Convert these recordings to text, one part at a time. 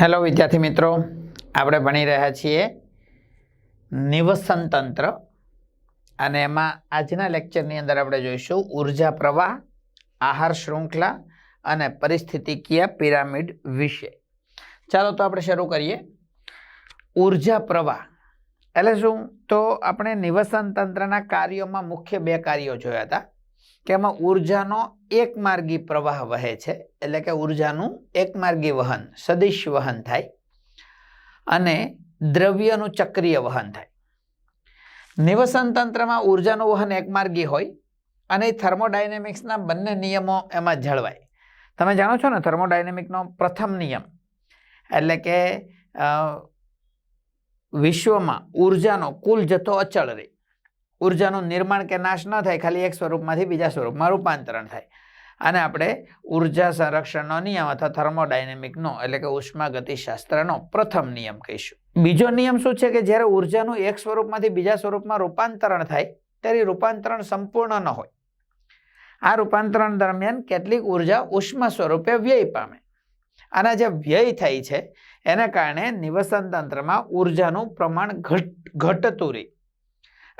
Hello વિદ્યાર્થી મિત્રો, આપણે ભણી રહ્યા છીએ નિવસન તંત્ર અને એમાં આજના લેક્ચરની અંદર આપણે જોઈશું ઊર્જા પ્રવાહ, આહાર શૃંખલા અને પરિસ્થિતિકીય પિરામિડ વિશે. ચાલો તો આપણે શરૂ કરીએ. ઊર્જા પ્રવાહ, એટલે શું? તો આપણે નિવસન તંત્રના કાર્યોમાં મુખ્ય બે કાર્યો જોયા હતા. કે એમાં ઉર્જાનો એકમાર્ગી પ્રવાહ વહે છે. એટલે કે ઉર્જાનું એકમાર્ગી વહન, સદિશ વહન થાય અને દ્રવ્યનું ચક્રીય વહન થાય. નિવસન તંત્રમાં ઉર્જાનું વહન એકમાર્ગી હોય અને થર્મોડાયનેમિક્સના બંને નિયમો એમાં જળવાય. તમે જાણો છો ને થર્મોડાયનેમિકનો પ્રથમ નિયમ? એટલે કે વિશ્વમાં ઉર્જાનો કુલ જથ્થો અચળ રહે. ઉર્જાનું નિર્માણ કે નાશ ન થાય, ખાલી એક સ્વરૂપમાંથી બીજા સ્વરૂપમાં રૂપાંતરણ થાય. અને આપણે ઊર્જા સંરક્ષણનો નિયમ અથવા થર્મોડાયનેમિકનો એટલે કે ઉષ્મા ગતિશાસ્ત્રનો પ્રથમ નિયમ કહીશું. બીજો નિયમ શું છે કે જ્યારે ઉર્જાનું એક સ્વરૂપમાંથી બીજા સ્વરૂપમાં રૂપાંતરણ થાય, ત્યારે રૂપાંતરણ સંપૂર્ણ ન હોય. આ રૂપાંતરણ દરમિયાન કેટલીક ઊર્જા ઉષ્મા સ્વરૂપે વ્યય પામે. આના જે વ્યય થાય છે, એને કારણે નિવસન તંત્રમાં ઉર્જાનું પ્રમાણ ઘટ, ઘટતું રહે.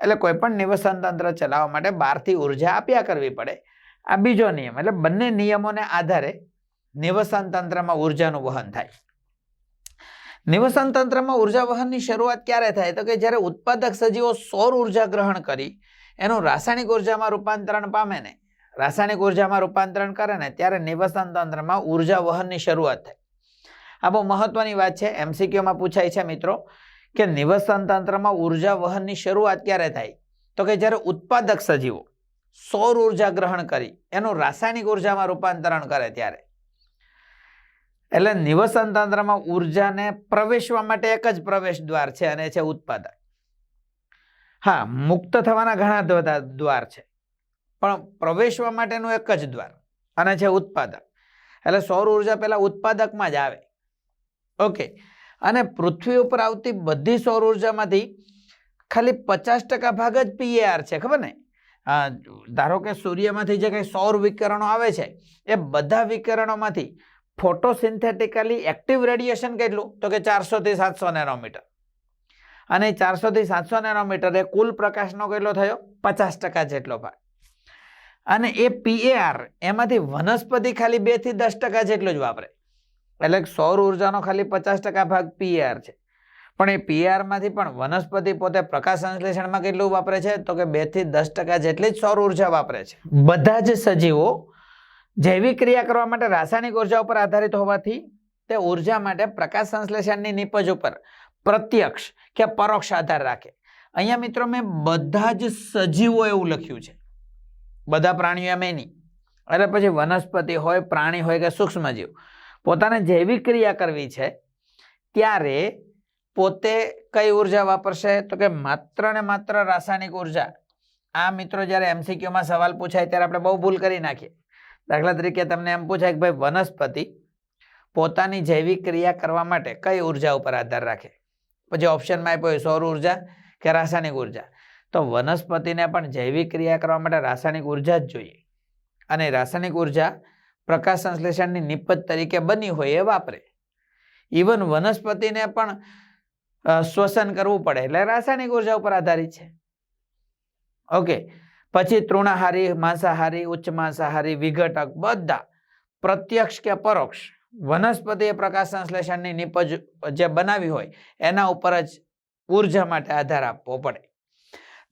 એટલે કોઈ પણ નિવસન તંત્ર ચલાવવા માટે બહારથી ઊર્જા આપ્યા કરવી પડે. આ બીજો નિયમ, એટલે બંને નિયમોને આધારે નિવસન તંત્રમાં ઉર્જાનું વહન થાય. નિવસન તંત્રમાં ઊર્જા વહનની શરૂઆત ક્યારે થાય? તો કે જ્યારે ઉત્પાદક સજીવો સૌર ઊર્જા ગ્રહણ કરી, એનું રાસાયણિક ઉર્જામાં રૂપાંતરણ પામે ને, રાસાયણિક ઉર્જામાં રૂપાંતરણ કરે ને, ત્યારે નિવસન તંત્રમાં ઊર્જા વહનની શરૂઆત થાય. આ બહુ મહત્વની વાત છે. એમસીક્યુમાં પૂછાય છે મિત્રો. કે નિવસન તંત્રમાં ઊર્જા વહનની શરૂઆત ક્યારે થાય? તો કે જ્યારે ઉત્પાદક સજીવો સૌર ઊર્જા ગ્રહણ કરી, એનું રાસાયણિક ઉર્જામાં રૂપાંતરણ કરે ત્યારે. એટલે નિવસન તંત્રમાં ઉર્જાને પ્રવેશવા માટે એક જ પ્રવેશ દ્વાર છે, અને છે ઉત્પાદક. હા, મુક્ત થવાના ઘણા બધા દ્વાર છે, પણ પ્રવેશવા માટેનું એક જ દ્વાર, અને છે ઉત્પાદક. એટલે સૌર ઊર્જા પહેલાં ઉત્પાદકમાં જ આવે. ઓકે અને પૃથ્વી ઉપર આવતી બધી સૌર ઉર્જામાંથી ખાલી પચાસ ટકા ભાગ જ પીએઆર છે, ખબર ને? ધારો કે સૂર્યમાંથી જે કંઈ સૌર વિકરણો આવે છે, એ બધા વિકરણોમાંથી ફોટોસિન્થેટિકલી એક્ટિવ રેડિયેશન કેટલું? તો કે ચારસોથી સાતસો નેનોમીટર. અને ચારસોથી સાતસો નેનોમીટર એ કુલ પ્રકાશનો કેટલો થયો? પચાસ ટકા જેટલો ભાગ. અને એ પીએઆર એમાંથી વનસ્પતિ ખાલી બેથી દસ ટકા જેટલો જ વાપરે. એટલે સૌર ઉર્જાનો ખાલી પચાસ ટકા ભાગ પીઆર છે. પણ એ પીઆરમાંથી પણ વનસ્પતિ પોતે પ્રકાશ સંશ્લેષણમાં કેટલું વાપરે છે? તો કે બેથી દસ ટકા જેટલી જ સૌર ઊર્જા વાપરે છે. બધા જ સજીવો જૈવિક ક્રિયા કરવા માટે રાસાયણિક ઊર્જા ઉપર આધારિત હોવાથી તે ઊર્જા માટે પ્રકાશ સંશ્લેષણની નિપજ ઉપર પ્રત્યક્ષ કે પરોક્ષ આધાર રાખે. અહીંયા મિત્રો મેં બધા જ સજીવો એવું લખ્યું છે. બધા પ્રાણીઓ એમ નહીં. એટલે પછી વનસ્પતિ હોય, પ્રાણી હોય કે સૂક્ષ્મજીવ. પોતાને જૈવિક ક્રિયા કરવી છે, ત્યારે પોતે કઈ ઊર્જા વાપરશે? તો કે માત્ર ને માત્ર રાસાયણિક ઊર્જા. આ મિત્રો જ્યારે એમસીક્યુમાં સવાલ પૂછાય ત્યારે આપણે બહુ ભૂલ કરી નાખીએ. દાખલા તરીકે તમને એમ પૂછાય કે ભાઈ વનસ્પતિ પોતાની જૈવિક ક્રિયા કરવા માટે કઈ ઊર્જા ઉપર આધાર રાખે? પછી ઓપ્શનમાં આપ્યો હોય સૌર ઊર્જા કે રાસાયણિક ઊર્જા. તો વનસ્પતિને પણ જૈવિક ક્રિયા કરવા માટે રાસાયણિક ઊર્જા જ જોઈએ. અને રાસાયણિક ઊર્જા પ્રકાશ સંશ્લેષણની નિપજ તરીકે બની હોય એ વાપરે. ઇવન વનસ્પતિને પણ શ્વસન કરવું પડે એટલે રાસાયણિક ઊર્જા ઉપર આધારિત છે. ઓકે પછી તૃણાહારી, માંસાહારી, ઉચ્ચ માંસાહારી, વિઘટક બધા પ્રત્યક્ષ કે પરોક્ષ વનસ્પતિએ પ્રકાશ સંશ્લેષણની નિપજ જે બનાવી હોય એના ઉપર જ ઊર્જા માટે આધાર આપવો પડે.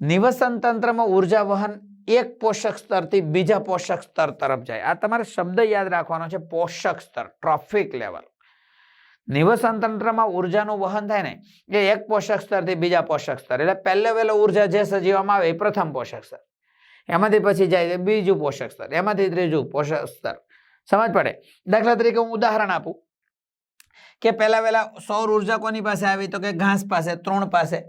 નિવસન તંત્રમાં ઊર્જા વહન એક પોષક સ્તરથી બીજા પોષક સ્તર તરફ જાય. આ તમારે શબ્દ યાદ રાખવાનો છે, પોષક સ્તર ટ્રોફિક લેવલ નિવસન તંત્રમાં ઉર્જાનું વહન થાય ને, એ એક પોષક સ્તરથી બીજા પોષક સ્તર. એટલે પહેલે વહેલો ઊર્જા જે સજીવામાં આવે એ પ્રથમ પોષક સ્તર. એમાંથી પછી જાય બીજું પોષક સ્તર, એમાંથી ત્રીજું પોષક સ્તર. સમજ પડે? દાખલા તરીકે હું ઉદાહરણ આપું. કે પહેલા વહેલા સૌર ઊર્જા કોની પાસે આવી? તો કે ઘાસ પાસે ત્રણ પાસે.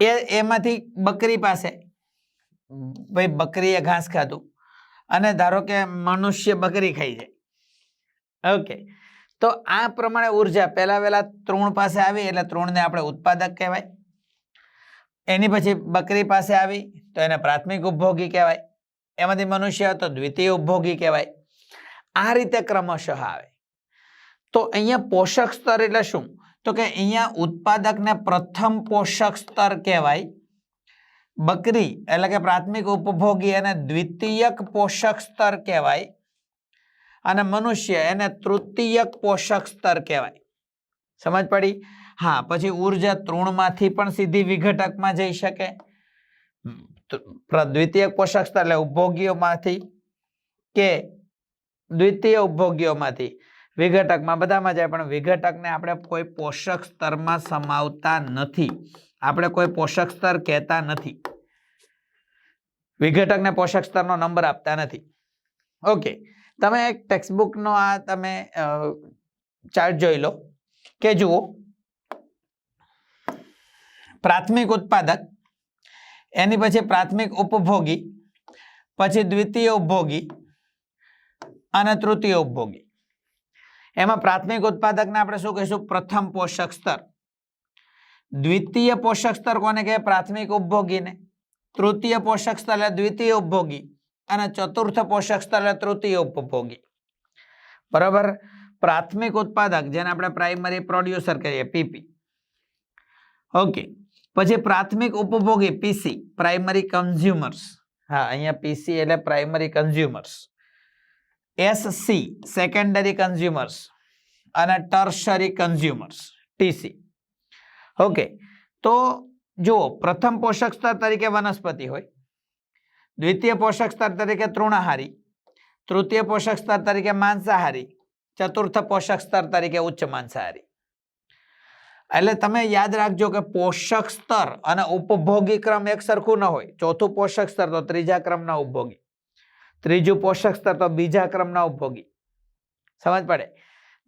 એ, એમાંથી બકરી પાસે. ભાઈ બકરીએ ઘાસ ખાધું અને ધારો કે મનુષ્ય બકરી ખાઈ જાય. ઓકે તો આ પ્રમાણે ઊર્જા પહેલા વહેલા તૃણ પાસે આવી એટલે તૃણને આપણે ઉત્પાદક કહેવાય. એની પછી બકરી પાસે આવી તો એને પ્રાથમિક ઉપભોગી કહેવાય. એમાંથી મનુષ્ય તો દ્વિતીય ઉપભોગી કહેવાય. આ રીતે ક્રમશઃ આવે. તો અહીંયા પોષક સ્તર એટલે શું? તો કે અહીંયા ઉત્પાદકને પ્રથમ પોષક સ્તર કહેવાય બકરી એટલે કે પ્રાથમિક ઉપભોગી એને દ્વિતીયક પોષક સ્તર કહેવાય અને મનુષ્ય એને તૃતીયક પોષક સ્તર કહેવાય. સમજ પડી? હા, પછી ઊર્જા તૃણમાંથી પણ સીધી વિઘટકમાં જઈ શકે. દ્વિતીયક પોષક સ્તર એટલે ઉપભોગીઓમાંથી કે દ્વિતીય ઉપભોગીઓમાંથી. વિઘટકમાં બધામાં જાય, પણ વિઘટકને આપણે કોઈ પોષક સ્તરમાં સમાવતા નથી. આપણે કોઈ પોષક સ્તર કહેતા નથી. વિઘટકને પોષક સ્તરનો નંબર આપતા નથી. ઓકે, તમે એક ટેક્સ્ટબુકનો આ તમે ચાર્ટ જોઈ લો કે જુઓ. પ્રાથમિક ઉત્પાદક, એની પછી પ્રાથમિક ઉપભોગી, પછી દ્વિતીય ઉપભોગી અને તૃતીય ઉપભોગી. એમાં પ્રાથમિક ઉત્પાદકને આપણે શું કહીશું? પ્રથમ પોષક સ્તર. દ્વિતીય પોષક સ્તર કોને કહે? પ્રાથમિક ઉપભોગીને. તૃતીય પોષક સ્તર એટલે દ્વિતીય ઉપભોગી અને ચતુર્થ પોષક સ્તર એટલે તૃતીય ઉપભોગી. બરાબર? પ્રાથમિક ઉત્પાદક, જેને આપણે પ્રાઇમરી પ્રોડ્યુસર કહીએ, પીપી. ઓકે. પછી પ્રાથમિક ઉપભોગી, પીસી, પ્રાઇમરી કન્ઝ્યુમર્સ. હા, અહીંયા પીસી એટલે primary consumers. SC, secondary consumers. અને ટર્શરી કન્ઝ્યુમર્સ, ટીસી. ઓકે. તો જુઓ, પ્રથમ પોષક સ્તર તરીકે વનસ્પતિ હોય, દ્વિતીય પોષક સ્તર તરીકે તૃણાહારી, તૃતીય પોષક સ્તર તરીકે માંસાહારી, ચતુર્થ પોષક સ્તર તરીકે ઉચ્ચ માંસાહારી. એટલે તમે યાદ રાખજો કે પોષક સ્તર અને ઉપભોગી ક્રમ એક સરખું ન હોય. ચોથું પોષક સ્તર તો ત્રીજા ક્રમના ઉપભોગી. ત્રીજું પોષક સ્તર તો બીજા ક્રમના ઉપભોગી. સમજ પડે?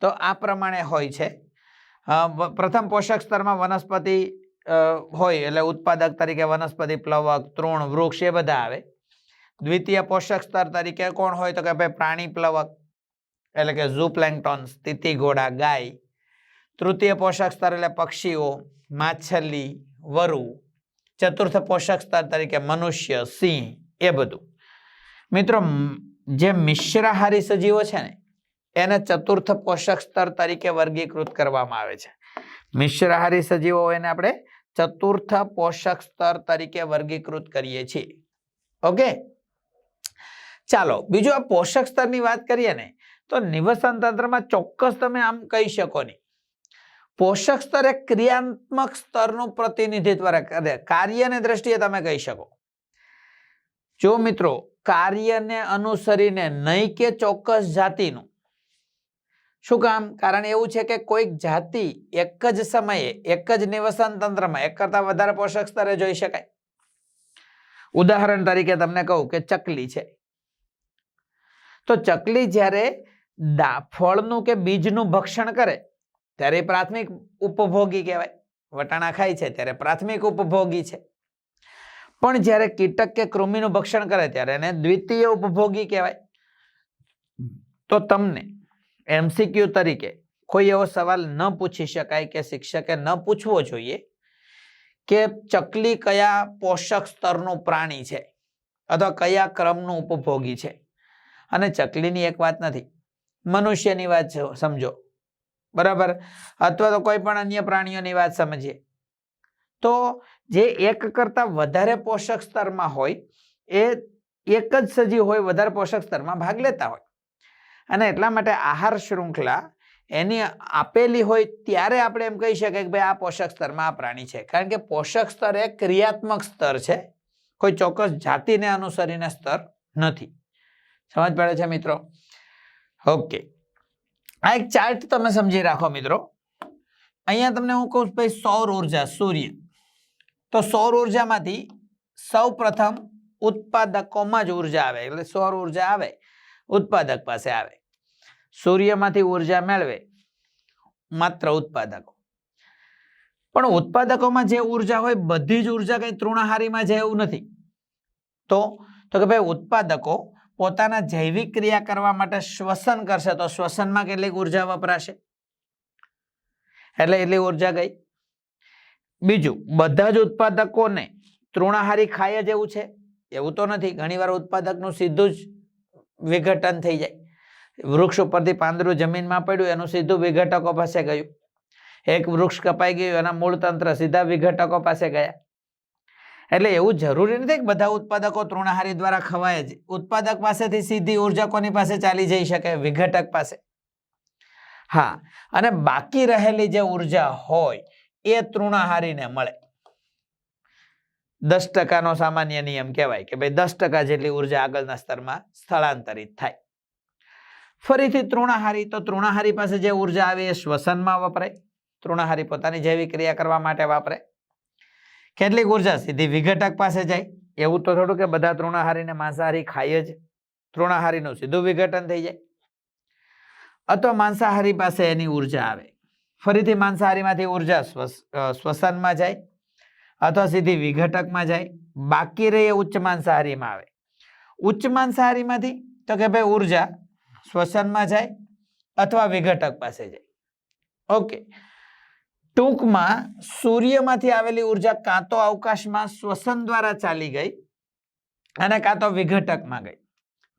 તો આ પ્રમાણે હોય છે. પ્રથમ પોષક સ્તરમાં વનસ્પતિ હોય એટલે ઉત્પાદક તરીકે વનસ્પતિ, પ્લવક, તૃણ, વૃક્ષ એ બધા આવે. દ્વિતીય પોષક સ્તર તરીકે કોણ હોય તો કે ભાઈ પ્રાણી પ્લવક, એટલે કે ઝૂ પ્લેન્ટોન સ્થિતિ ઘોડા, ગાય. તૃતીય પોષક સ્તર એટલે પક્ષીઓ, માછલી, વરુ. ચતુર્થ પોષક સ્તર તરીકે મનુષ્ય, સિંહ, એ બધું. મિત્રો જે મિશ્રાહારી સજીવો છે ને એને ચતુર્થ પોષક સ્તર તરીકે વર્ગીકૃત કરવામાં આવે છે. મિશ્રહારી સજીવો એને આપણે ચતુર્થ પોષક સ્તર તરીકે વર્ગીકૃત કરીએ છીએ. ઓકે ચાલો, બીજું આ પોષક સ્તરની વાત કરીએ ને, તો નિવસન તંત્રમાં ચોક્કસ તમે આમ કહી શકો નહીં. પોષક સ્તર એક ક્રિયાત્મક સ્તરનું પ્રતિનિધિત્વ કરે કાર્યની દ્રષ્ટિએ તમે કહી શકો. જો મિત્રો, કાર્યને અનુસરીને નહીં કે ચોક્કસ જાતિનું શું કામ? કારણ એવું છે કે કોઈક જાતિ એક જ સમયે, એક જ નિવસન તંત્રમાં, એક કરતા વધારે પોષક સ્તરે જોઈ શકાય. ઉદાહરણ તરીકે તમને કહું કે ચકલી છે. તો ચકલી જ્યારે ફળનું કે બીજનું ભક્ષણ કરે, ત્યારે પ્રાથમિક ઉપભોગી કહેવાય. વટાણા ખાય છે ત્યારે પ્રાથમિક ઉપભોગી છે. પણ જ્યારે કીટક કે કૃમિનું ભક્ષણ કરે, ત્યારે એને દ્વિતીય ઉપભોગી કહેવાય. તો તમને એમસીક્યુ તરીકે કોઈ એવો સવાલ ન પૂછી શકાય કે શિક્ષકે ન પૂછવો જોઈએ કે ચકલી કયા પોષક સ્તરનું પ્રાણી છે અથવા કયા ક્રમનું ઉપભોગી છે. અને ચકલીની એક વાત નથી, મનુષ્યની વાત સમજો. બરાબર? અથવા તો કોઈ પણ અન્ય પ્રાણીઓની વાત સમજીએ. તો જે એક કરતાં વધારે પોષક સ્તરમાં હોય, એ એક જ સજીવ હોય, વધારે પોષક સ્તરમાં ભાગ લેતા હોય. અને એટલા માટે આહાર શૃંખલા એની આપેલી હોય ત્યારે આપણે એમ કહી શકીએ કે ભાઈ આ પોષક સ્તરમાં આ પ્રાણી છે. કારણ કે પોષક સ્તર એ ક્રિયાત્મક સ્તર છે. કોઈ ચોક્કસ જાતિને અનુસરીને સ્તર નથી. સમજ પડે છે મિત્રો? ઓકે આ એક ચાર્ટ તમે સમજી રાખો મિત્રો. અહીંયા તમને હું કહું ભાઈ સૌર ઊર્જા, સૂર્ય. તો સૌર ઉર્જામાંથી સૌ પ્રથમ ઉત્પાદકોમાં જ ઊર્જા આવે. એટલે સૌર ઊર્જા આવે. ઉત્પાદક પાસે આવે. સૂર્યમાંથી ઊર્જા મેળવે માત્ર ઉત્પાદકો. પણ ઉત્પાદકોમાં જે ઊર્જા હોય બધી જ ઊર્જા કઈ તૃણાહારીમાં જાય એવું નથી. તો તો કે ભાઈ ઉત્પાદકો પોતાના જૈવિક ક્રિયા કરવા માટે શ્વસન કરશે તો શ્વસનમાં કેટલીક ઊર્જા વપરાશે? એટલે એટલી ઊર્જા ગઈ. બીજું, બધા જ ઉત્પાદકોને તૃણાહારી ખાય જ એવું છે? એવું તો નથી. ઘણીવાર ઉત્પાદકનું સીધું જ વિઘટન થઈ જાય. વૃક્ષ ઉપરથી પાંદડું જમીનમાં પડ્યું, એનું સીધું વિઘટકો પાસે ગયું. એક વૃક્ષ કપાઈ ગયું, એના મૂળ તંત્ર સીધા વિઘટકો પાસે ગયા. એટલે એવું જરૂરી નથી કે બધા ઉત્પાદકો તૃણાહારી દ્વારા ખવાય જ. ઉત્પાદક પાસેથી સીધી ઊર્જા કોની પાસે ચાલી જઈ શકે? વિઘટક પાસે. હા, અને બાકી રહેલી જે ઊર્જા હોય, એ તૃણાહારીને મળે. દસ ટકાનો સામાન્ય નિયમ કહેવાય કે ભાઈ દસ ટકા જેટલી ઊર્જા આગળના સ્તરમાં સ્થળાંતરિત થાય. ફરીથી તૃણાહારી, તો તૃણાહારી પાસે જે ઊર્જા આવે એ શ્વસનમાં વપરાય. તૃણાહારી પોતાની જૈવિક ક્રિયા કરવા માટે વાપરે. કેટલીક ઊર્જા સીધી વિઘટક પાસે જાય. એવું તો થોડું કે બધા તૃણાહારીને માંસાહારી ખાય જ. તૃણાહારીનું સીધું વિઘટન થઈ જાય. અથવા માંસાહારી પાસે એની ઊર્જા આવે. ફરીથી માંસાહારીમાંથી ઊર્જા શ્વસનમાં જાય. અથવા સીધી વિઘટકમાં જાય. બાકી રહી ઉચ્ચ માંસાહારીમાં આવે. ઉચ્ચ માંસાહારીમાંથી તો કે ભાઈ ઊર્જા શ્વસનમાં જાય અથવા વિઘટક પાસે જાય. ઓકે ટૂંકમાં સૂર્યમાંથી આવેલી ઊર્જા કાં તો અવકાશમાં શ્વસન દ્વારા ચાલી ગઈ અને કાં તો વિઘટકમાં ગઈ.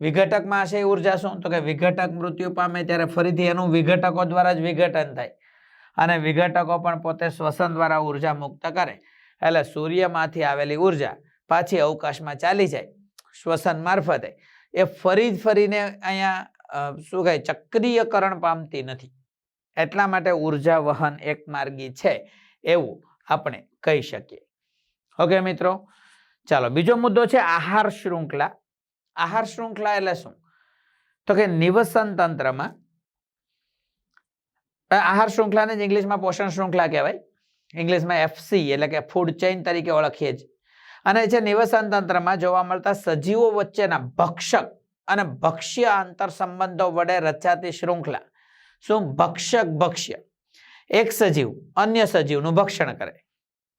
વિઘટકમાં હશે ઊર્જા શું? તો કે વિઘટક મૃત્યુ પામે ત્યારે ફરીથી એનું વિઘટકો દ્વારા જ વિઘટન થાય. અને વિઘટકો પણ પોતે શ્વસન દ્વારા ઊર્જા મુક્ત કરે. એટલે સૂર્યમાંથી આવેલી ઊર્જા પાછી અવકાશમાં ચાલી જાય, શ્વસન મારફતે. એ ફરી જ ફરીને અહીંયા શું કહે ચક્રીયકરણ પામતી નથી. એટલા માટે ઊર્જા વહન એક માર્ગી છે એવું આપણે કહી શકીએ. ઓકે મિત્રો, ચાલો બીજો મુદ્દો છે આહાર શૃંખલા. આહાર શૃંખલા એટલે શું? તો કે નિવસન તંત્રમાં, આહાર શૃંખલાને જ ઇંગ્લિશમાં પોષણ શૃંખલા કહેવાય. ઇંગ્લિશમાં એફસી એટલે કે ફૂડ ચેઇન તરીકે ઓળખીએ છીએ. અને જે નિવસન તંત્રમાં જોવા મળતા સજીવો વચ્ચેના ભક્ષક અને ભક્ષ્ય આંતર સંબંધો વડે રચાતી શૃંખલા. શું? ભક્ષક ભક્ષ્ય. એક સજીવ અન્ય સજીવનું ભક્ષણ કરે.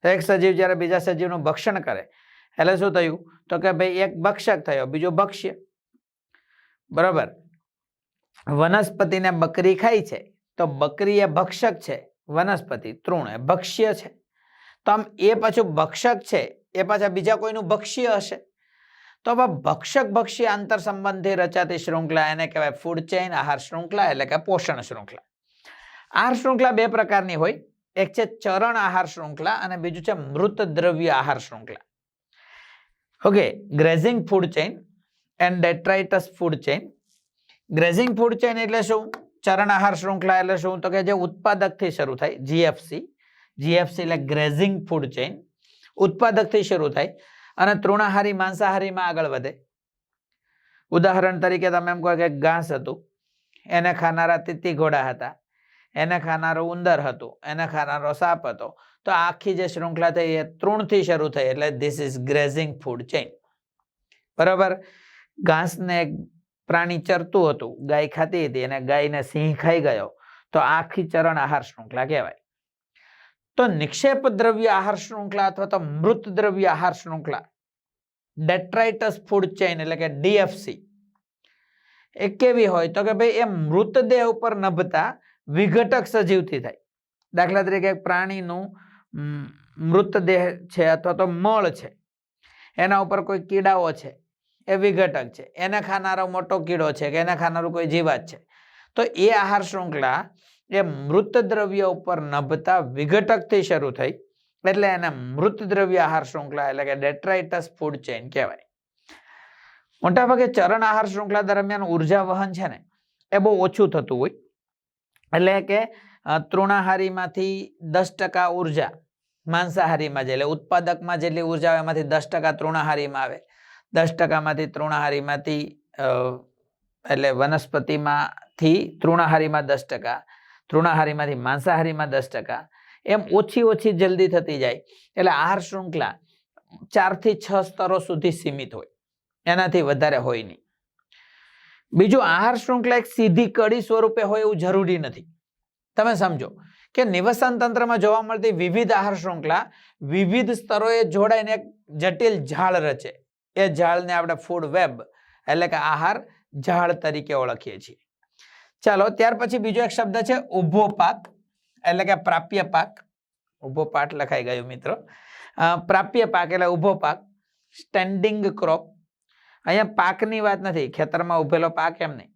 તો એક સજીવ જ્યારે બીજા સજીવનું ભક્ષણ કરે, એટલે શું થયું? તો કે ભાઈ એક ભક્ષક થયો, બીજો ભક્ષ્ય. બરાબર? વનસ્પતિને બકરી ખાય છે, તો બકરી એ ભક્ષક છે. વનસ્પતિ, તૃણ એ ભક્ષ્ય છે. તો આમ એ પાછું ભક્ષક છે, એ પાછા બીજા કોઈનું ભક્ષ્ય હશે? તો હવે ભક્ષક ભક્ષ્ય આંતર સંબંધી રચાતી શૃંખલા એને કહેવાય ફૂડ ચેઇન આહાર શૃંખલા એટલે કે પોષણ શૃંખલા. આહાર શૃંખલા બે પ્રકારની હોય. એક છે ચરણ આહાર શૃંખલા અને બીજું છે મૃત દ્રવ્ય આહાર શૃંખલા. Okay grazing food chain and detritus food chain grazing food chain એટલે શું? ચરણ આહાર શૃંખલા એટલે શું? તો કે જે ઉત્પાદકથી શરૂ થાય જીએફસી જીએફસી એટલે ગ્રેઝિંગ ફૂડ ચેઇન ઉત્પાદકથી શરૂ થાય અને તૃણાહારી, માંસાહારીમાં આગળ વધે. ઉદાહરણ તરીકે તમે એમ કહો કે ઘાસ હતું. એને ખાનારા તીતી ઘોડા હતા. એને ખાનારો ઉંદર હતું. એને ખાનારો સાપ હતો. તો આખી જે શૃંખલા થઈ એ તૃણથી શરૂ થઈ એટલે this is grazing food chain બરાબર? ઘાસને એક પ્રાણી ચરતું હતું, ગાય ખાતી હતી અને ગાયને સિંહ ખાઈ ગયો. તો આખી ચરણ આહાર શૃંખલા કહેવાય. તો નિક્ષેપ દ્રવ્ય આહાર શૃંખલા અથવા તો મૃત દ્રવ્ય આહાર શૃંખલા, ડેટ્રાઇટસ ફૂડ ચેઇન એટલે કે ડીએફસી, એ કેવી હોય? તો કે ભાઈ એ મૃતદેહ ઉપર નભતા વિઘટક સજીવથી થાય. દાખલા તરીકે પ્રાણીનું મૃતદેહ છે અથવા તો મળ છે. એના ઉપર કોઈ કીડાઓ છે. એ વિઘટક છે. એને ખાનારો મોટો કીડો છે કે એને ખાનારું કોઈ જીવાત છે. તો એ આહાર શૃંખલા એ મૃત દ્રવ્ય ઉપર નભતા વિઘટકથી શરૂ થઈ એટલે એને મૃત દ્રવ્ય આહાર શૃંખલા એટલે કે ડેટ્રાઇટસ ફૂડ ચેઇન કહેવાય. મોટાભાગે ચરણ આહાર શૃંખલા દરમિયાન ઊર્જા વહન છે ને, એ બહુ ઓછું થતું હોય. એટલે કે તૃણાહારીમાંથી દસ ટકા ઊર્જા, માંસાહારીમાં જે એટલે ઉત્પાદકમાં જેટલી ઊર્જા આવે એમાંથી દસ ટકા તૃણાહારીમાં આવે. દસ ટકામાંથી તૃણાહારીમાંથી એટલે વનસ્પતિમાંથી તૃણાહારીમાં દસ ટકા તૃણાહારીમાંથી માંસાહારીમાં દસ ટકા એમ ઓછી ઓછી જલ્દી થતી જાય. એટલે આહાર શૃંખલા ચારથી છ સ્તરો સુધી સીમિત હોય. એનાથી વધારે હોય નહીં. બીજું આહાર શૃંખલા એક સીધી કડી સ્વરૂપે હોય એવું જરૂરી નથી. તમે સમજો કે નિવસન તંત્રમાં જોવા મળતી વિવિધ આહાર શૃંખલા વિવિધ સ્તરોએ જોડાઈને એક જટિલ ઝાળ રચે. એ ઝાડને આપણે ફૂડ વેબ એટલે કે આહાર ઝાડ તરીકે ઓળખીએ છીએ. ચાલો, ત્યાર પછી બીજો એક શબ્દ છે ઊભો પાક એટલે કે પ્રાપ્ય પાક. ઊભો પાઠ લખાઈ ગયો મિત્રો. પ્રાપ્ય પાક એટલે ઊભો પાક સ્ટેન્ડિંગ ક્રોપ અહીંયા પાકની વાત નથી, ખેતરમાં ઉભેલો પાક એમ નહીં.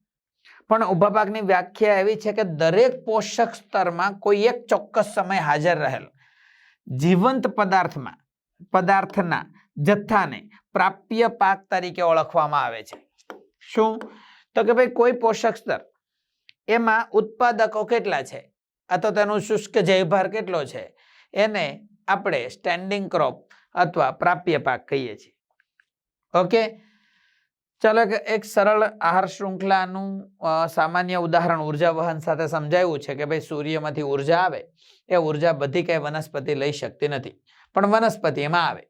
પણ ઊભા પાકની વ્યાખ્યા એવી છે કે દરેક પોષક સ્તરમાં કોઈ એક ચોક્કસ સમય હાજર રહેલ. જીવંત પદાર્થમાં, પદાર્થના જથ્થાને પ્રાપ્ય પાક તરીકે ઓળખવામાં આવે છે. શું? તો કે ભાઈ કોઈ પોષક સ્તર એમાં ઉત્પાદકો કેટલા છે? અથવા તેનો શુષ્ક જૈભાર કેટલો છે? એને આપણે સ્ટેન્ડિંગ ક્રોપ અથવા પ્રાપ્ય પાક કહીએ છીએ. ઓકે? ચાલો કે એક સરળ આહાર શૃંખલાનું સામાન્ય ઉદાહરણ ઊર્જા વહન સાથે સમજાવ્યું છે કે ભાઈ સૂર્યમાંથી ઊર્જા આવે. એ ઊર્જા બધી કઈ વનસ્પતિ લઈ શકતી નથી. પણ વનસ્પતિ એમાં આવે.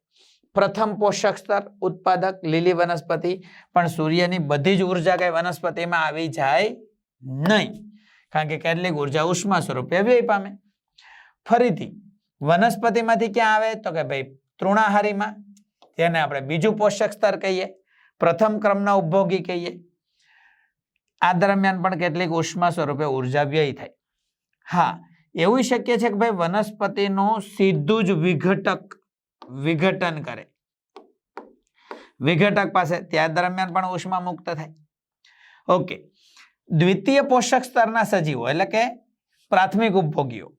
પ્રથમ પોષક સ્તર ઉત્પાદક લીલી વનસ્પતિ, પણ સૂર્યની બધી જ ઊર્જા કઈ વનસ્પતિમાં આવી જાય નહીં. કારણ કે કેટલીક ઊર્જા ઉષ્મા સ્વરૂપે વ્યય પામે. ફરીથી, વનસ્પતિમાંથી ક્યાં આવે? તો કે ભાઈ, તૃણાહારીમાં. જેને આપણે બીજું પોષક સ્તર કહીએ. પ્રથમ ક્રમના ઉપભોગી કહીએ. આ દરમિયાન પણ કેટલીક ઉષ્મા સ્વરૂપે ઊર્જા વ્યય થાય. હા, એવું શક્ય છે કે ભાઈ વનસ્પતિનું સીધું જ વિઘટક વિઘટન કરે. વિઘટક પાસે ત્યાં દરમિયાન પણ ઉષ્મા મુક્ત થાય. ઓકે દ્વિતીય પોષક સ્તરના સજીવો એટલે કે પ્રાથમિક ઉપભોગીઓ.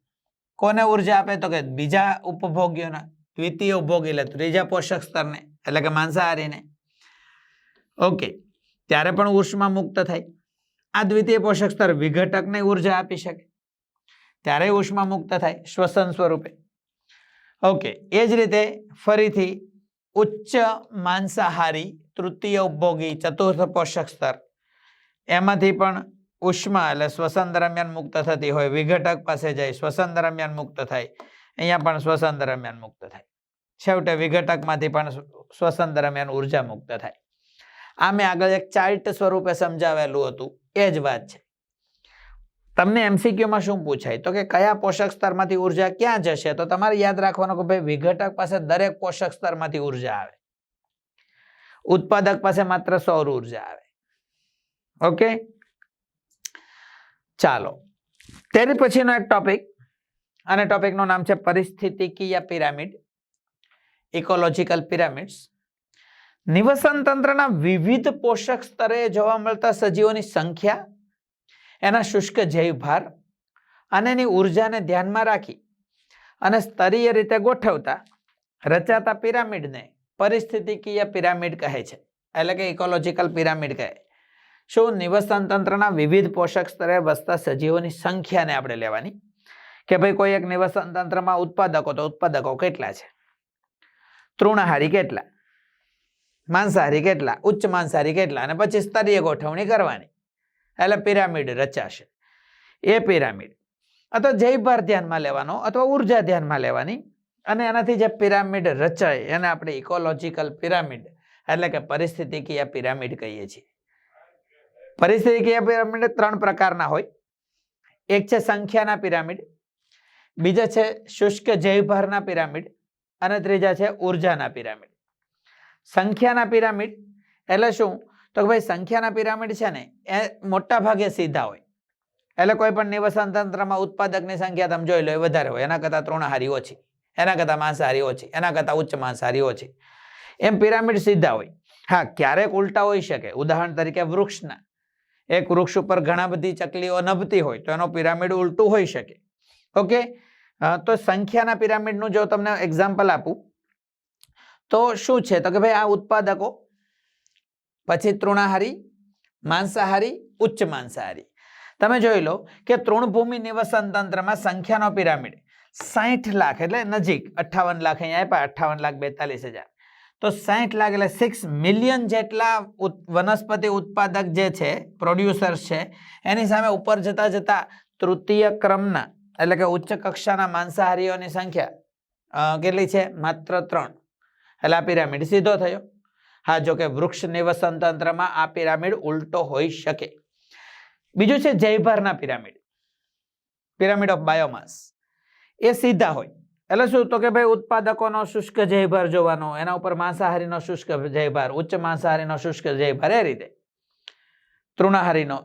કોને ઊર્જા આપે? તો કે બીજા ઉપભોગીઓના. દ્વિતીય ઉપભોગી એટલે ત્રીજા પોષક સ્તરને, એટલે કે માંસાહારીને. ઓકે ત્યારે પણ ઉષ્મા મુક્ત થાય. આ દ્વિતીય પોષક સ્તર વિઘટકને ઊર્જા આપી શકે. ત્યારે ઉષ્મા મુક્ત થાય શ્વસન સ્વરૂપે. ઓકે, એ જ રીતે ફરીથી ઉચ્ચ માંસાહારી તૃતીય ઉપભોગી ચતુર્થ પોષક સ્તર. એમાંથી પણ ઉષ્મા એટલે શ્વસન દરમિયાન મુક્ત થતી હોય, વિઘટક પાસે જાય શ્વસન દરમિયાન મુક્ત થાય, અહીંયા પણ શ્વસન દરમિયાન મુક્ત થાય. છેવટે વિઘટકમાંથી પણ શ્વસન દરમિયાન ઊર્જા મુક્ત થાય. આ મેં આગળ એક ચાર્ટ સ્વરૂપે સમજાવેલું હતું, એ જ વાત છે. તમને એમસીક્યુમાં શું પૂછાય? તો કે કયા પોષક સ્તરમાંથી ઊર્જા ક્યાં જશે? તો તમારે યાદ રાખવાનું કે ભાઈ વિઘટક પાસે દરેક પોષક સ્તરમાંથી ઊર્જા આવે. ઉત્પાદક પાસે માત્ર સૌર ઊર્જા આવે. ઓકે? ચાલો. તેની પછીનો એક ટોપિક અને ટોપિકનું નામ છે પરિસ્થિતિકીય પિરામિડ ઇકોલોજીકલ પિરામિડ્સ નિવસન તંત્રના વિવિધ પોષક સ્તરે જોવા મળતા સજીવોની સંખ્યા એના શુષ્ક જૈવભાર અને એની ઉર્જાને ધ્યાનમાં રાખી અને સ્તરીય રીતે ગોઠવતા રચાતા પિરામિડને પરિસ્થિતિકીય પિરામિડ કહે છે. એટલે કે ઇકોલોજીકલ પિરામિડ કહે. શું નિવસન તંત્રના વિવિધ પોષક સ્તરે વસતા સજીવોની સંખ્યાને આપણે લેવાની? કે ભાઈ કોઈ એક નિવસન તંત્રમાં ઉત્પાદકો, તો ઉત્પાદકો કેટલા છે? તૃણાહારી કેટલા? માંસાહારી કેટલા? ઉચ્ચ માંસાહારી કેટલા? અને પછી સ્તરીય ગોઠવણી કરવાની. એટલે પિરામિડ રચાશે. એ પિરામિડ. અથવા જયભાર ધ્યાનમાં લેવાનો અથવા ઊર્જા ધ્યાનમાં લેવાની. અને એનાથી જે પિરામિડ રચાય, એને આપણે ઇકોલોજીકલ પિરામિડ એટલે કે પરિસ્થિતિકીય પિરામિડ કહીએ છીએ. પરિસ્થિતિકીય પિરામિડ ત્રણ પ્રકારના હોય. એક છે સંખ્યાના પિરામિડ બીજા છે શુષ્ક જૈવભારના પિરામિડ અને ત્રીજા છે ઉર્જાના પિરામિડ સંખ્યાના પિરામિડ એટલે શું? તો ભાઈ સંખ્યાના પિરામિડ છે ને, એ મોટા ભાગે સીધા હોય. એટલે કોઈ પણ નિવસન તંત્રમાં ઉત્પાદકની સંખ્યા તમે જોઈ લો, એ વધારે હોય. એના કરતાં તૃણહારી ઓછી, એના કરતાં માંસાહારી ઓછી, એના કરતાં ઉચ્ચ માંસાહારી ઓછી. એમ પિરામિડ સીધા હોય. હા, ક્યારેક ઉલટા હોઈ શકે. ઉદાહરણ તરીકે વૃક્ષના. એક વૃક્ષ ઉપર ઘણા બધી ચકલીઓ નભતી હોય, તો એનો પિરામિડ ઉલટું હોઈ શકે. ઓકે? તો સંખ્યાના પિરામિડનું જો તમને એક્ઝામ્પલ આપું, તો શું છે? તો કે ભાઈ આ ઉત્પાદકો પછી તૃણાહારી, માંસાહારી, ઉચ્ચ માંસાહારી. તમે જોઈ લો કે તૃણભૂમિ નિવસન તંત્રમાં સંખ્યાનો પિરામિડ. સાઠ લાખ એટલે નજીક અઠ્ઠાવન લાખ અહીંયા આપ્યા, અઠ્ઠાવન લાખ બેતાલીસ હજાર. તો સાઠ લાખ એટલે સિક્સ મિલિયન જેટલા વનસ્પતિ ઉત્પાદક જે છે પ્રોડ્યુસર્સ છે, એની સામે ઉપર જતા જતા તૃતીય ક્રમના, એટલે કે ઉચ્ચ કક્ષાના માંસાહારીઓની સંખ્યા કેટલી છે? માત્ર ત્રણ. એટલે આ પિરામિડ સીધો થયો. હા, જો કે વૃક્ષ નિવસન તંત્રમાં આ પિરામિડ ઉલટો હોઈ શકે. બીજું છે જૈવભારના પિરામિડ. પિરામિડ ઓફ બાયોમાસ એ સીધા હોય. એટલે શું? તો કે ભાઈ ઉત્પાદકોનો શુષ્ક જયભાર જોવાનો, એના ઉપર માંસાહારીનો શુષ્ક જયભાર, ઉચ્ચ માંસાહારીનો શુષ્ક જયભાર, એ રીતે. તૃણાહારીનો,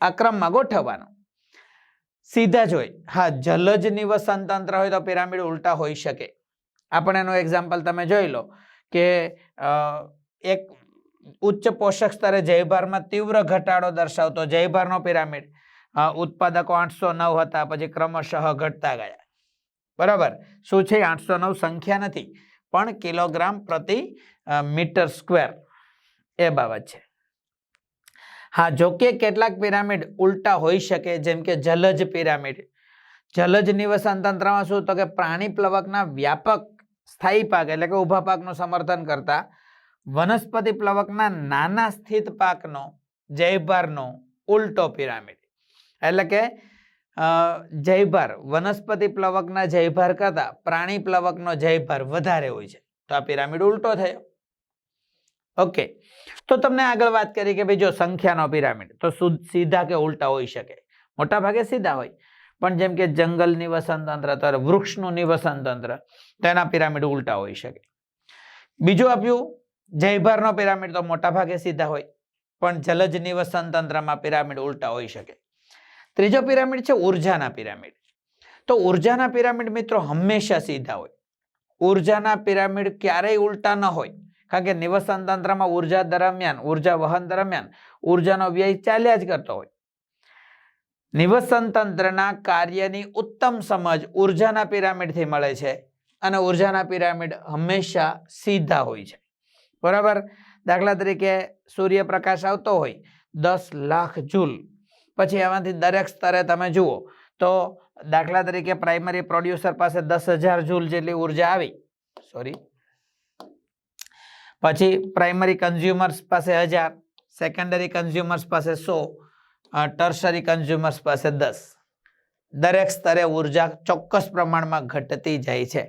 આ ક્રમમાં ગોઠવવાનો. સીધા જ હોય. હા, જલજ નિવસન તંત્ર હોય તો પિરામિડ ઉલટા હોઈ શકે. આપણે એનું એક્ઝામ્પલ તમે જોઈ લો કે એક ઉચ્ચ પોષક સ્તરે જયભારમાં તીવ્ર ઘટાડો દર્શાવતો જયભારનો પિરામિડ. ઉત્પાદકો આઠસો નવ હતા, પછી ક્રમશઃ ઘટતા ગયા. બરાબર? શું છે? આઠસો નવ સંખ્યા નથી, પણ કિલોગ્રામ પ્રતિ મીટર સ્ક્વેર. એ બાબત છે. હા જોકે કેટલાક પિરામિડ ઉલટા હોઈ શકે, જેમ કે જલજ પિરામિડ. જલજ નિવસન તંત્રમાં શું? તો કે પ્રાણી પ્લવકના વ્યાપક સ્થાયી પાક, એટલે કે ઊભા પાકનું સમર્થન કરતા વનસ્પતિ પ્લવકના નાના સ્થિત પાકનો, જયભારનો ઉલટો પિરામિડ. એટલે કે જયભાર, વનસ્પતિ પ્લવકના જયભાર કરતા પ્રાણી પ્લવકનો જયભાર વધારે હોય છે. તો આ પિરામિડ ઉલટો થયો. ઓકે. તો તમને આગળ વાત કરી કે ભાઈ જો સંખ્યાનો પિરામિડ, તો સીધા કે ઉલટા હોઈ શકે? મોટા ભાગે સીધા હોય. પણ જેમ કે જંગલ નિવસન તંત્ર, તો વૃક્ષનું નિવસન તંત્ર, તેના પિરામિડ ઉલટા હોઈ શકે. બીજું આપ્યું જયભારનો પિરામિડ તો મોટા ભાગે સીધા હોય, પણ જલજ નિવસન તંત્રમાં પિરામિડ ઉલટા હોઈ શકે. ત્રીજો પિરામિડ છે ઉર્જાના પિરામિડ. તો ઉર્જાના પિરામિડ મિત્રો હંમેશા સીધા હોય. ઉર્જાના પિરામિડ ક્યારેય ઉલટા ન હોય, કારણ કે નિવસન તંત્રમાં ઊર્જા દરમિયાન, ઊર્જા વહન દરમિયાન ઉર્જાનો વ્યય ચાલ્યા જ કરતો હોય. નિવસન તંત્રના કાર્યની ઉત્તમ સમજ ઉર્જાના પિરામિડથી મળે છે અને ઉર્જાના પિરામિડ હંમેશા સીધા હોય છે. બરાબર? દાખલા તરીકે સૂર્યપ્રકાશ આવતો હોય, દસ લાખ જૂલ. પછી એમાંથી દરેક સ્તરે તમે જુઓ, તો દાખલા તરીકે પ્રાઇમરી પ્રોડ્યુસર પાસે દસ હજાર જૂલ જેટલી ઊર્જા આવી. સોરી. પછી પ્રાઇમરી કન્ઝ્યુમર્સ પાસે હજાર, સેકન્ડરી કન્ઝ્યુમર્સ પાસે સો ટર્સરી કન્ઝ્યુમર્સ પાસે દસ. દરેક સ્તરે ઊર્જા ચોક્કસ પ્રમાણમાં ઘટતી જાય છે.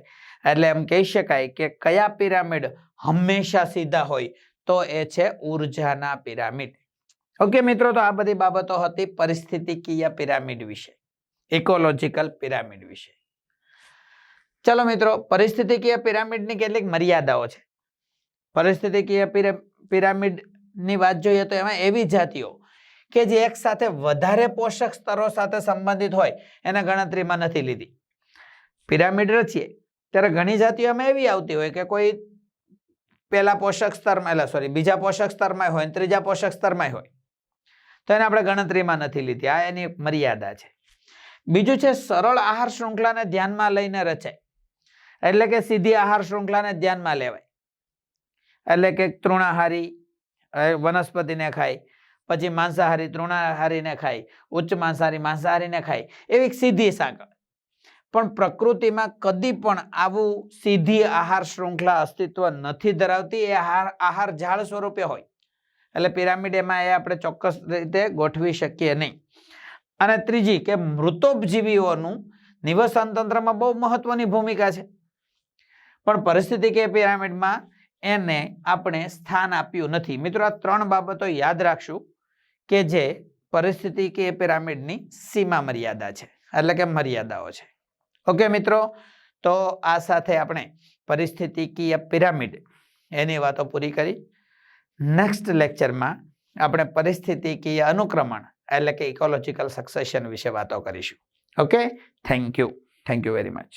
એટલે એમ કહી શકાય કે કયા પિરામિડ હંમેશા સીધા હોય તો એ છે ઉર્જાના પિરામિડ. ઓકે, મિત્રો, તો આ બધી બાબતો હતી પરિસ્થિતિકીય પિરામિડ વિશે, ઇકોલોજીકલ પિરામિડ વિશે. ચલો, મિત્રો, પરિસ્થિતિકીય પિરામિડની કેટલીક મર્યાદાઓ છે. પરિસ્થિતિકીય પિરા- પિરામિડની વાત જોઈએ તો એમાં એવી જાતિઓ કે જે એક સાથે વધારે પોષક સ્તરો સાથે સંબંધિત હોય, એને ગણતરીમાં નથી લીધી. પિરામિડ રચીએ. ત્યારે ઘણી જાતિઓ એમાં એવી આવતી હોય કે કોઈ પહેલા પોષક સ્તરમાં, એટલે સોરી બીજા પોષક સ્તરમાં હોય ત્રીજા પોષક સ્તરમાં હોય. તો એને આપણે ગણતરીમાં નથી લીધી. આ એની મર્યાદા છે. બીજું છે સરળ આહાર શૃંખલાને ધ્યાનમાં લઈને રચાય. એટલે કે સીધી આહાર શૃંખલાને ધ્યાનમાં લેવાય. એટલે કે તૃણાહારી વનસ્પતિને ખાય, પછી માંસાહારી તૃણાહારીને ખાય, ઉચ્ચ માંસાહારી માંસાહારીને ખાય, એવી સીધી સાંકળ. પણ પ્રકૃતિમાં કદી પણ આવું સીધી આહાર શૃંખલા અસ્તિત્વ નથી ધરાવતી. એ આહાર આહાર ઝાડ સ્વરૂપે હોય. એટલે પિરામિડ એમાં એ આપણે ચોક્કસ રીતે ગોઠવી શકીએ નહીં. અને ત્રીજી કે મૃતોપજીવીઓનું નિવસન તંત્રમાં બહુ મહત્વની ભૂમિકા છે. પણ પરિસ્થિતિ કે પિરામિડમાં એને આપણે સ્થાન આપ્યું નથી. મિત્રો, આ ત્રણ બાબતો યાદ રાખશું કે જે પરિસ્થિતિ કે પિરામિડની સીમા મર્યાદા છે. એટલે કે મર્યાદાઓ છે. ઓકે, મિત્રો? તો આ સાથે આપણે પરિસ્થિતિકીય પિરામિડ એની વાતો પૂરી કરી. નેક્સ્ટ લેક્ચરમાં આપણે પરિસ્થિતિકીય અનુક્રમણ, એટલે કે ઇકોલોજીકલ સક્સેશન વિશે વાતો કરીશું. Okay? Thank you thank you very much